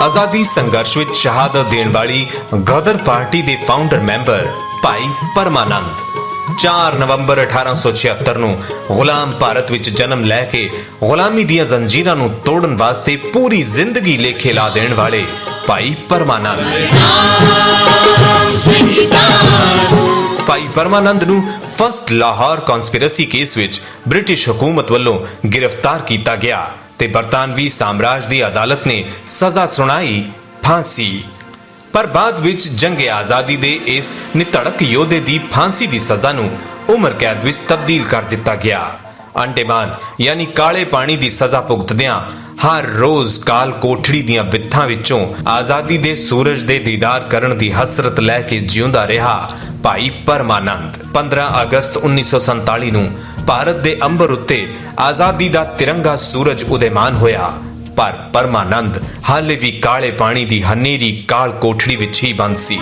ਆਜ਼ਾਦੀ ਸੰਘਰਸ਼ ਵਿੱਚ ਸ਼ਹਾਦਤ ਦੇਣ ਵਾਲੀ ਗਦਰ ਪਾਰਟੀ ਦੇ ਫਾਊਂਡਰ ਮੈਂਬਰ ਭਾਈ ਪਰਮਾਨੰਦ। 4 ਨਵੰਬਰ 1876 ਨੂੰ ਗੁਲਾਮ ਭਾਰਤ ਵਿੱਚ ਜਨਮ ਲੈ ਕੇ ਗੁਲਾਮੀ ਦੀਆਂ ਜ਼ੰਜੀਰਾਂ ਨੂੰ ਤੋੜਨ ਵਾਸਤੇ ਪੂਰੀ ਜ਼ਿੰਦਗੀ ਲੇਖੇ ਲਾ ਦੇਣ ਵਾਲੇ ਭਾਈ ਪਰਮਾਨੰਦ। ਭਾਈ ਪਰਮਾਨੰਦ ਨੂੰ ਫਸਟ ਲਾਹੌਰ ਕਨਸਪੀਰੇਸੀ ਕੇਸ ਵਿੱਚ ਬ੍ਰਿਟਿਸ਼ ਹਕੂਮਤ ਵੱਲੋਂ ਗ੍ਰਿਫਤਾਰ ਕੀਤਾ ਗਿਆ। ਤੇ ਬਰਤਾਨਵੀ ਸਾਮਰਾਜ ਦੀ ਅਦਾਲਤ ਨੇ ਸਜ਼ਾ ਸੁਣਾਈ, ਫਾਂਸੀ। ਪਰ ਬਾਅਦ ਵਿੱਚ ਜੰਗ ਆਜ਼ਾਦੀ ਦੇ ਇਸ ਨਿਤੜਕ ਯੋਧੇ ਦੀ ਫਾਂਸੀ ਦੀ ਸਜ਼ਾ ਨੂੰ ਉਮਰ ਕੈਦ ਵਿੱਚ ਤਬਦੀਲ ਕਰ ਦਿੱਤਾ ਗਿਆ। ਅੰਡੇਮਾਨ ਯਾਨੀ ਕਾਲੇ ਪਾਣੀ ਦੀ ਸਜ਼ਾ ਭੁਗਤਦਿਆਂ, ਹਰ ਰੋਜ਼ ਕਾਲ ਕੋਠੜੀ ਦੀਆਂ ਬਿੱਥਾਂ ਵਿੱਚੋਂ ਆਜ਼ਾਦੀ ਦੇ ਸੂਰਜ ਦੇ ਦੀਦਾਰ ਕਰਨ ਦੀ ਹਸਰਤ ਲੈ ਕੇ ਜਿਉਂਦਾ ਰਿਹਾ ਭਾਈ ਪਰਮਾਨੰਦ। 15 ਅਗਸਤ 1947 ਨੂੰ ਭਾਰਤ ਦੇ ਅੰਬਰ ਉੱਤੇ ਆਜ਼ਾਦੀ ਦਾ ਤਿਰੰਗਾ ਸੂਰਜ ਉਦੇਮਾਨ ਹੋਇਆ। ਪਰ ਪਰਮਾਨੰਦ ਹਾਲੇ ਵੀ ਕਾਲੇ ਪਾਣੀ ਦੀ ਹਨੇਰੀ ਕਾਲ ਕੋਠੜੀ ਵਿੱਚ ਹੀ ਬੰਦ ਸੀ।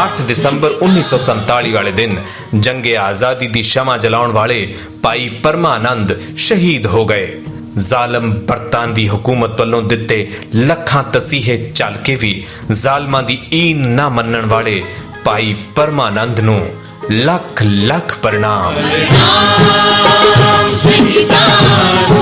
8 ਦਸੰਬਰ 1947 ਵਾਲੇ ਦਿਨ ਜੰਗੇ ਆਜ਼ਾਦੀ ਦੀ ਸ਼ਮਾ ਜਲਾਉਣ ਵਾਲੇ ਭਾਈ ਪਰਮਾਨੰਦ ਸ਼ਹੀਦ ਹੋ ਗਏ। ਜ਼ਾਲਮ ਬਰਤਾਨਵੀ ਹਕੂਮਤ ਵੱਲੋਂ ਦਿੱਤੇ ਲੱਖਾਂ ਤਸੀਹੇ ਚੱਲ ਕੇ ਵੀ ਜ਼ਾਲਮਾਂ ਦੀ ਈਨ ਨਾ ਮੰਨਣ ਵਾਲੇ ਭਾਈ ਪਰਮਾਨੰਦ ਨੂੰ ਲੱਖ ਲੱਖ ਪ੍ਰਣਾਮ, ਸ਼ਹੀਦਾਂ